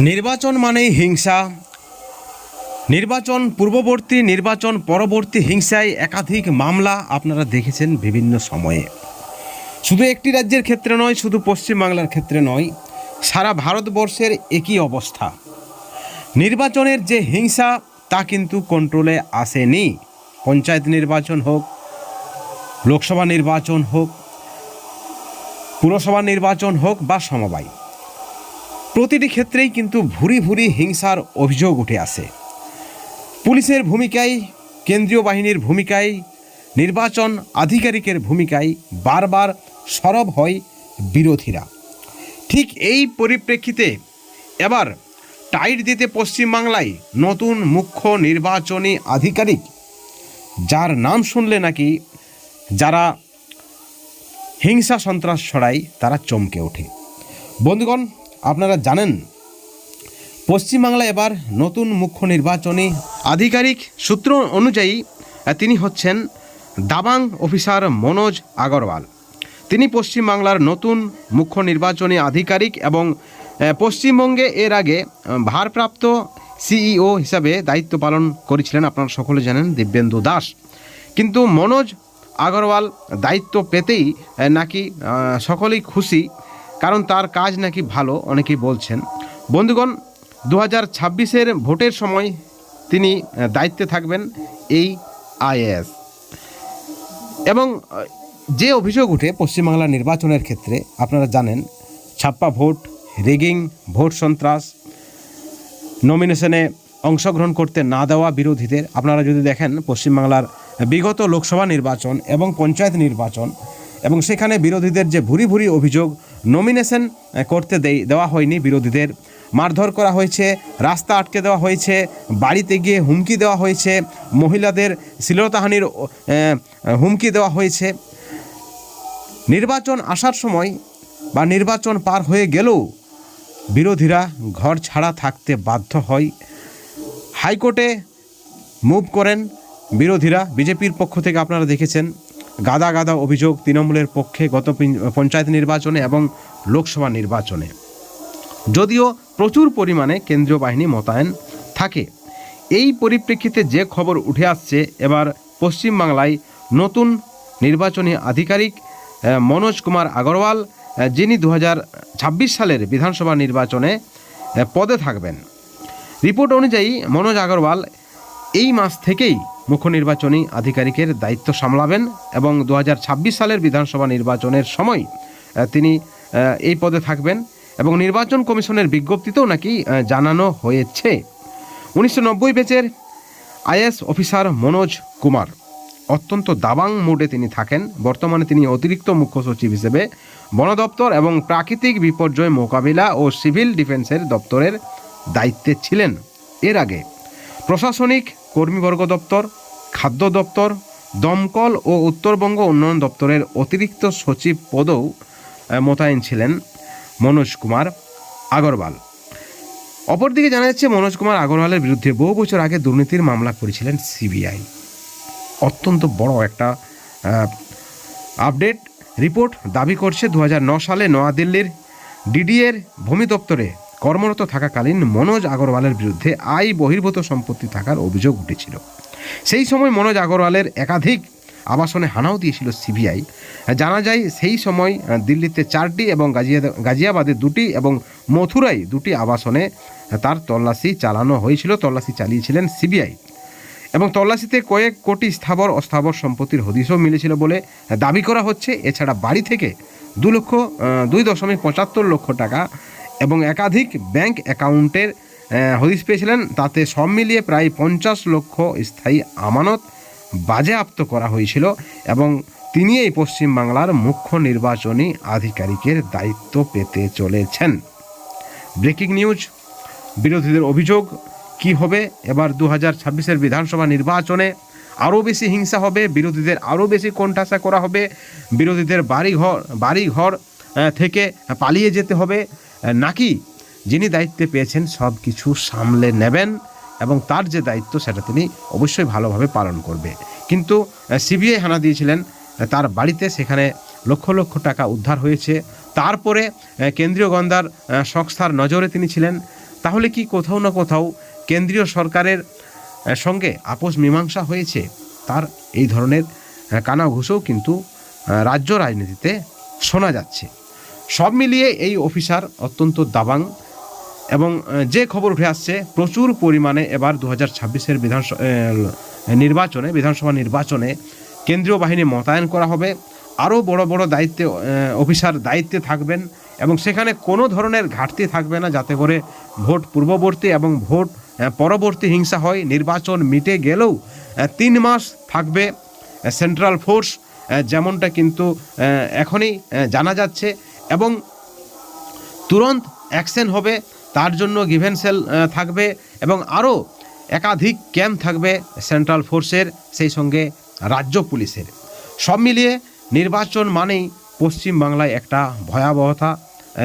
নির্বাচন মানেই হিংসা। নির্বাচন পূর্ববর্তী, নির্বাচন পরবর্তী হিংসায় একাধিক মামলা আপনারা দেখেছেন বিভিন্ন সময়ে। শুধু একটি রাজ্যের ক্ষেত্রে নয়, শুধু পশ্চিমবাংলার ক্ষেত্রে নয়, সারা ভারতবর্ষের একই অবস্থা। নির্বাচনের যে হিংসা, তা কিন্তু কন্ট্রোলে আসেনি। পঞ্চায়েত নির্বাচন হোক, লোকসভা নির্বাচন হোক, পুরসভা নির্বাচন হোক বা সমবায়। প্রতিটি ক্ষেত্রেই কিন্তু ভুরি ভুরি হিংসার অভিযোগ উঠে আসে। পুলিশের ভূমিকায় কেন্দ্রীয় বাহিনীর ভূমিকায় নির্বাচন আধিকারিকের ভূমিকায় বারবার সরব হয় বিরোধীরা। ঠিক এই পরিপ্রেক্ষিতে এবার টাইট দিতে পশ্চিমবাংলায় নতুন মুখ্য নির্বাচনী আধিকারিক, যার নাম শুনলে নাকি যারা হিংসা সন্ত্রাস ছড়ায় তারা চমকে ওঠে। বন্ধুগণ আপনারা জানেন পশ্চিমবাংলায় এবার নতুন মুখ্য নির্বাচনী আধিকারিক সূত্র অনুযায়ী, তিনি হচ্ছেন দাবাং অফিসার মনোজ আগরওয়াল। তিনি পশ্চিমবাংলার নতুন মুখ্য নির্বাচনী আধিকারিক এবং পশ্চিমবঙ্গে এর আগে ভারপ্রাপ্ত সিইও হিসাবে দায়িত্ব পালন করেছিলেন আপনারা সকলে জানেন, দিব্যেন্দু দাস। কিন্তু মনোজ আগরওয়াল দায়িত্ব পেতেই নাকি সকলেই খুশি কারণ তার কাজ নাকি ভালো, অনেকেই বলছেন। বন্ধুগণ দু হাজার ছাব্বিশের ভোটের সময় তিনি দায়িত্বে থাকবেন এই আইএএস। এবং যে অভিযোগ উঠে পশ্চিমবাংলার নির্বাচনের ক্ষেত্রে, আপনারা জানেন, ছাপ্পা ভোট, রেগিং, ভোট সন্ত্রাস, নমিনেশনে অংশগ্রহণ করতে না দেওয়া বিরোধীদের, আপনারা যদি দেখেন, পশ্চিমবাংলার বিগত লোকসভা নির্বাচন এবং পঞ্চায়েত নির্বাচন এবং সেখানে বিরোধীদের যে ভুরি ভুরি অভিযোগ নমিনেশন করতে দেই, দেওয়া হয়নি বিরোধীদের। মারধর করা হয়েছে, রাস্তা আটকে দেওয়া হয়েছে, বাড়িতে গিয়ে হুমকি দেওয়া হয়েছে, মহিলাদের শ্লীলতাহানির হুমকি দেওয়া হয়েছে। নির্বাচন আসার সময় বা নির্বাচন পার হয়ে গেলেও বিরোধীরা ঘর ছাড়া থাকতে বাধ্য হয়। হাইকোর্টে মুভ করেন বিরোধীরা, বিজেপির পক্ষ থেকে আপনারা দেখেছেন। গাদা গাদা অভিযোগ তৃণমূলের পক্ষে গত পঞ্চায়েত নির্বাচনে এবং লোকসভা নির্বাচনে। যদিও প্রচুর পরিমাণে কেন্দ্রীয় বাহিনী মোতায়েন থাকে। এই পরিপ্রেক্ষিতে যে খবর উঠে আসছে, এবার পশ্চিমবাংলায় নতুন নির্বাচনী আধিকারিক মনোজ কুমার আগরওয়াল যিনি দু হাজার ছাব্বিশ সালের বিধানসভা নির্বাচনে পদে থাকবেন। রিপোর্ট অনুযায়ী মনোজ আগরওয়াল এই মাস থেকেই মুখ্য নির্বাচনী আধিকারিকের দায়িত্ব সামলাবেন এবং দু হাজার ছাব্বিশ সালের বিধানসভা নির্বাচনের সময় তিনি এই পদে থাকবেন এবং নির্বাচন কমিশনের বিজ্ঞপ্তিতেও নাকি জানানো হয়েছে। উনিশশো নব্বই ব্যাচের আইএস অফিসার মনোজ কুমার অত্যন্ত দাবাং মোডে তিনি থাকেন। বর্তমানে তিনি অতিরিক্ত মুখ্য সচিব হিসেবে বন দপ্তর এবং প্রাকৃতিক বিপর্যয় মোকাবিলা ও সিভিল ডিফেন্সের দপ্তরের দায়িত্বে ছিলেন। এর আগে প্রশাসনিক কর্মীবর্গ দপ্তর খাদ্য দপ্তর দমকল ও উত্তরবঙ্গ উন্নয়ন দপ্তরের অতিরিক্ত সচিব পদেও মোতায়েন ছিলেন মনোজ কুমার আগরওয়াল। অপরদিকে জানা যাচ্ছে, মনোজ কুমার আগরওয়ালের বিরুদ্ধে বহু বছর আগে দুর্নীতির মামলা করেছিলেন সিবিআই। অত্যন্ত বড় একটা আপডেট রিপোর্ট দাবি করছে, দু সালে নয়াদিল্লির ডিডিএর ভূমি দপ্তরে কর্মরত থাকাকালীন মনোজ আগরওয়ালের বিরুদ্ধে আয় বহির্ভূত সম্পত্তি থাকার অভিযোগ উঠেছিল। সেই সময় মনোজ আগরওয়ালের একাধিক আবাসনে হানাও দিয়েছিল সিবিআই। জানা যায়, সেই সময় দিল্লিতে চারটি এবং গাজিয়া, গাজিয়াবাদে দুটি এবং মথুরাই দুটি আবাসনে তার তল্লাশি চালানো হয়েছিল, তল্লাশি চালিয়েছিলেন সিবিআই। এবং তল্লাশিতে কয়েক কোটি স্থাবর অস্থাবর সম্পত্তির হদিশও মিলেছিল বলে দাবি করা হচ্ছে। এছাড়া বাড়ি থেকে দু লক্ষ দুই দশমিক পঁচাত্তর লক্ষ টাকা এবং একাধিক ব্যাংক অ্যাকাউন্টের হদিস পেয়েছিলেন। তাতে সব মিলিয়ে প্রায় পঞ্চাশ লক্ষ স্থায়ী আমানত বাজেয়াপ্ত করা হয়েছিল এবং তিনি এই পশ্চিমবাংলার মুখ্য নির্বাচনী আধিকারিকের দায়িত্ব পেতে চলেছেন। ব্রেকিং নিউজ, বিরোধীদের অভিযোগ, কি হবে? এবার দু হাজার ছাব্বিশের বিধানসভা নির্বাচনে আরও বেশি হিংসা হবে, বিরোধীদের আরও বেশি কোণঠাসা করা হবে, বিরোধীদের বাড়িঘর বাড়িঘর থেকে পালিয়ে যেতে হবে। নাকি যিনি দায়িত্বে পেয়েছেন সব কিছু সামলে নেবেন এবং তার যে দায়িত্ব সেটা তিনি অবশ্যই ভালোভাবে পালন করবে। কিন্তু সিবিআই হানা দিয়েছিলেন তার বাড়িতে সেখানে লক্ষ লক্ষ টাকা উদ্ধার হয়েছে। তারপরে কেন্দ্রীয় গোয়েন্দার আহ, সংস্থার নজরে তিনি ছিলেন। তাহলে কি কোথাও না কোথাও কেন্দ্রীয় সরকারের সঙ্গে আপোষ মীমাংসা হয়েছে? তার এই ধরনের কানাঘুষোও কিন্তু রাজ্য রাজনীতিতে শোনা যাচ্ছে। সব মিলিয়ে এই অফিসার অত্যন্ত দাবাং এবং যে খবর উঠে আসছে, প্রচুর পরিমাণে এবার দু হাজার ছাব্বিশের বিধানসভা নির্বাচনে বিধানসভা নির্বাচনে কেন্দ্রীয় বাহিনী মোতায়েন করা হবে। আরও বড় বড় দায়িত্বে অফিসার দায়িত্বে থাকবেন এবং সেখানে কোনো ধরনের ঘাটতি থাকবে না যাতে করে ভোট পূর্ববর্তী এবং ভোট পরবর্তী হিংসা হয়। নির্বাচন মিটে গেলেও তিন মাস থাকবে সেন্ট্রাল ফোর্স যেমনটা কিন্তু এখনই জানা যাচ্ছে। এবং তুরন্ত অ্যাকশন হবে, তার জন্য গিভেন সেল থাকবে এবং আরও একাধিক ক্যাম্প থাকবে সেন্ট্রাল ফোর্সের, সেই সঙ্গে রাজ্য পুলিশের। সব মিলিয়ে নির্বাচন মানেই পশ্চিম বাংলায় একটা ভয়াবহতা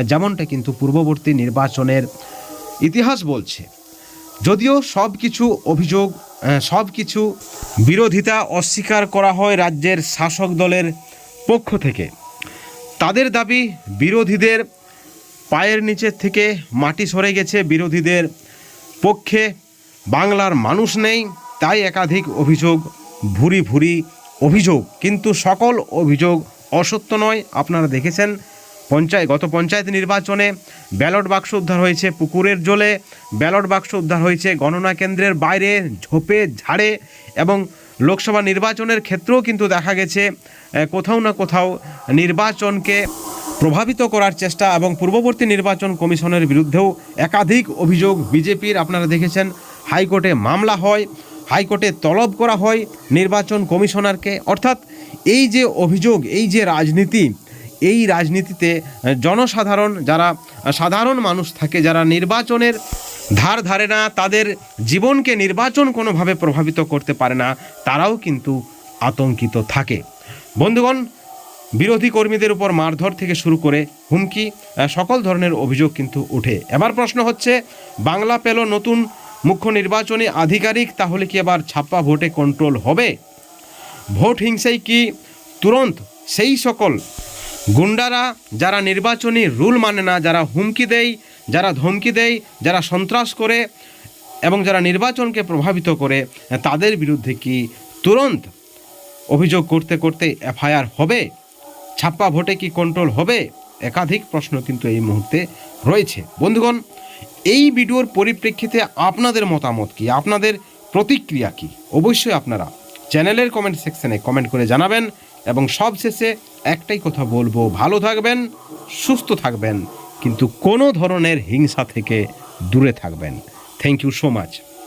যেমনটা কিন্তু পূর্ববর্তী নির্বাচনের ইতিহাস বলছে। যদিও সব কিছু অভিযোগ সব কিছু বিরোধিতা অস্বীকার করা হয় রাজ্যের শাসক দলের পক্ষ থেকে। তাদের দাবি, বিরোধীদের পায়ের নিচের থেকে মাটি সরে গেছে, বিরোধীদের পক্ষে বাংলার মানুষ নেই, তাই একাধিক অভিযোগ, ভুরি ভুরি অভিযোগ। কিন্তু সকল অভিযোগ অসত্য নয়। আপনারা দেখেছেন, পঞ্চায়েত, গত পঞ্চায়েত নির্বাচনে ব্যালট বাক্স উদ্ধার হয়েছে পুকুরের জলে। ব্যালট বাক্স উদ্ধার হয়েছে গণনা কেন্দ্রের বাইরে, ঝোপে, ঝাড়ে এবং লোকসভা নির্বাচনের ক্ষেত্রেও কিন্তু দেখা গেছে কোথাও না কোথাও নির্বাচনকে প্রভাবিত করার চেষ্টা এবং পূর্ববর্তী নির্বাচন কমিশনের বিরুদ্ধেও একাধিক অভিযোগ বিজেপির, আপনারা দেখেছেন, হাইকোর্টে মামলা হয়, হাইকোর্টে তলব করা হয় নির্বাচন কমিশনারকে। অর্থাৎ এই যে অভিযোগ, এই যে রাজনীতি, এই রাজনীতিতে জনসাধারণ, যারা সাধারণ মানুষ থাকে, যারা নির্বাচনের ধার ধারে না, তাদের জীবনকে নির্বাচন কোনোভাবে প্রভাবিত করতে পারে না, তারাও কিন্তু আতঙ্কিত থাকে। বন্ধুগণ, বিরোধী কর্মীদের উপর মারধর থেকে শুরু করে হুমকি সকল ধরনের অভিযোগ কিন্তু ওঠে। এবার প্রশ্ন হচ্ছে, বাংলা পেল নতুন মুখ্য নির্বাচনী আধিকারিক, তাহলে কি এবার ছাপ্পা ভোটে কন্ট্রোল হবে? ভোট হিংসায় কি তুরন্ত সেই সকল গুন্ডারা যারা নির্বাচনী রুল মানে না, যারা হুমকি দেয় যারা ধমকি দেয়, যারা সন্ত্রাস করে এবং যারা নির্বাচনকে প্রভাবিত করে, তাদের বিরুদ্ধে কি তুরন্ত অভিযোগ করতে করতে এফআইআর হবে? ছাপ্পা ভোটে কি কন্ট্রোল হবে? একাধিক প্রশ্ন কিন্তু এই মুহূর্তে রয়েছে। বন্ধুগণ, এই ভিডিওর পরিপ্রেক্ষিতে আপনাদের মতামত কি? আপনাদের প্রতিক্রিয়া কি? অবশ্যই আপনারা চ্যানেলের কমেন্ট সেকশনে কমেন্ট করে জানাবেন এবং সবশেষে একটাই কথা বলব, ভালো থাকবেন, সুস্থ থাকবেন। কিন্তু কোনো ধরনের হিংসা থেকে দূরে থাকবেন। Thank you so much